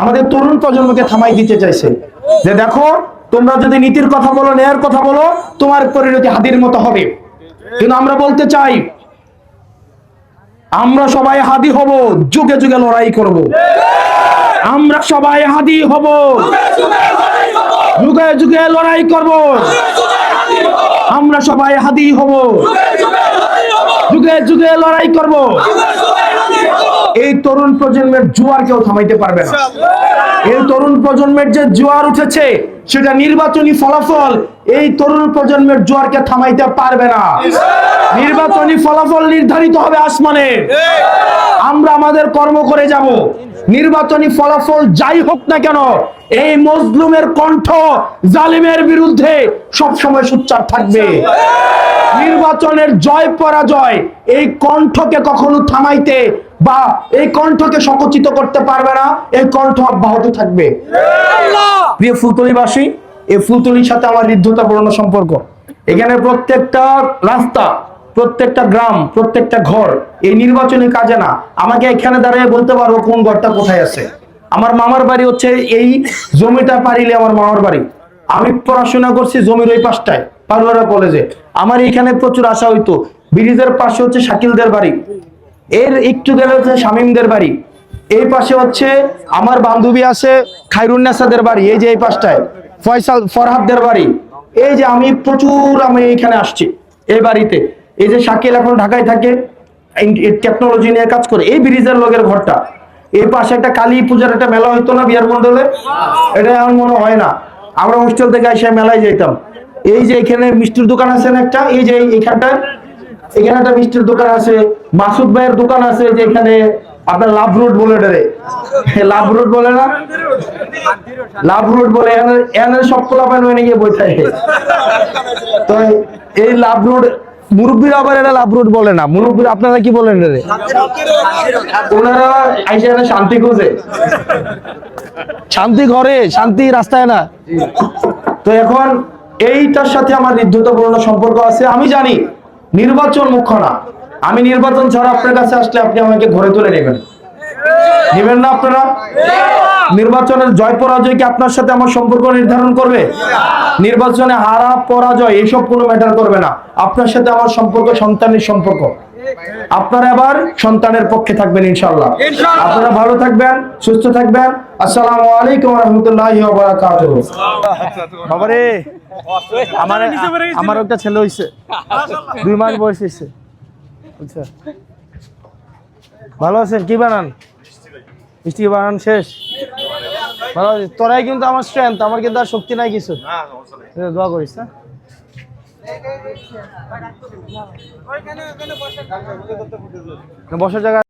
আমাদের তরুণ প্রজন্মকে থামাই দিতে চাইছে। যে দেখো, তোমরা যদি নীতির কথা বলো, ন্যায়ের কথা বলো, তোমার পরিণতি হাদির মতো হবে। কিন্তু আমরা বলতে চাই, আমরা সবাই হাদি হব, যুগে যুগে লড়াই করব। আমরা সবাই হাদি হব, যুগে যুগে লড়াই করব। আমরা সবাই হাদি হব, যুগে যুগে লড়াই করব। এই তরুণ প্রজন্মের জোয়ার কেউ থামাইতে পারবে না। এই তরুণ প্রজন্মের যে জোয়ার উঠেছে সেটা নির্বাচনী ফলাফল এই তরুণ প্রজন্মের জোয়ারকে থামাইতে পারবে না। নির্বাচনী ফলাফল নির্ধারিত হবে আসমানে। আমরা আমাদের কর্ম করে যাব। নির্বাচনী ফলাফল যাই হোক না কেন এই মজলুমের কণ্ঠ জালিমের বিরুদ্ধে সব সময় সোচ্চার থাকবে। নির্বাচনের জয় পরাজয় এই কণ্ঠকে কখনো থামাইতে বা এই কণ্ঠকে সংকুচিত করতে পারবে না এই কণ্ঠ অব্যাহত থাকবে। প্রিয় ফুলতলিবাসী এই ফুলতলির সাথে আমার হৃদ্ধতাপূর্ণ সম্পর্ক। এখানে প্রত্যেকটা রাস্তা প্রত্যেকটা গ্রাম প্রত্যেকটা ঘর এই নির্বাচনী কাজে না। আমাকে এখানে দাঁড়িয়ে বলতে পারব কোন ঘরটা কোথায় আছে। আমার মামার বাড়ি হচ্ছে এই জমিটা পারিলে আমার মামার বাড়ি। আমি পড়াশোনা করছি জমির ওই পাশটায় পারুয়ারা কলেজে। আমার এখানে প্রচুর আশা হইতো। ব্রিজের পাশে হচ্ছে শাকিলদের বাড়ি। এর একটু গেলে হচ্ছে শামীমদের বাড়ি। এই পাশে হচ্ছে আমার বান্ধবী আছে খাইরুন্নাসাদের বাড়ি, এই যে এই পাশটায়। ফয়সাল ফরহাদদের বাড়ি। এই যে আমি প্রচুর আমি এখানে আসছি, এই বাড়িতে। এই যে শাকিল এখন ঢাকায় থাকে টেকনোলজি নিয়ে কাজ করে, এই ব্রিজের লোকের ঘরটা। এই পাশে একটা কালী পূজার একটা মেলা হইতো না বিয়ার মন্ডলে এটা এখন মনে হয় না। আমরা হোস্টেল থেকে এসে মেলায় যেতাম এই যে এখানে মিষ্টির দোকান আছে না একটা, এই যে এইখানটায় এখানে একটা মিষ্টির দোকান আছে, মাসুদ ভাইয়ের দোকান আছে যে এখানে আপনার লাভ রোড বলে এটারে লাভ রোড বলে না? লাভ রোড বলে এখানে সব পান হয়ে গিয়ে বই থাকে। তো এই লাভ রোড মুরব্বীরা আবার এটা লাভ রোড বলে না। মুরব্বীরা আপনারা কি বলেন রে ওনারা আইসা এখানে শান্তি খোঁজে। শান্তি ঘরে, শান্তি রাস্তায় না। তো এখন এইটার সাথে আমার হৃদ্ধতাপূর্ণ সম্পর্ক আছে। আমি জানি নির্বাচন মুখ্য না আমি নির্বাচন ছাড়া আপনার কাছে আসলে আপনি আমাকে ঘরে তুলে নেবেন। নেবেন না আপনারা? নির্বাচনের জয় পরাজয় কি আপনার সাথে আমার সম্পর্ক নির্ধারণ করবে? নির্বাচনে হারা, পরাজয়, এইসব কোনো ম্যাটার করবে না। আপনার সাথে আমার সম্পর্ক, সন্তানের সম্পর্ক। আপনারা আবার সন্তানের পক্ষে থাকবেন ইনশাল্লাহ আপনারা ভালো থাকবেন সুস্থ থাকবেন। আসসালামু আলাইকুম রহমতুল্লাহ বাবারে আমার আমার একটা ছেলে হইছে। দুই মাস বয়স হয়েছে আচ্ছা। ভালো আছেন? কি বানান? মিষ্টি বানান? শেষ? ভালো আছে। তোরাই কিন্তু আমার স্ট্রেংথ আমার কিন্তু আর শক্তি নাই কিছু। হ্যাঁ, দোয়া করিস না বসার জায়গা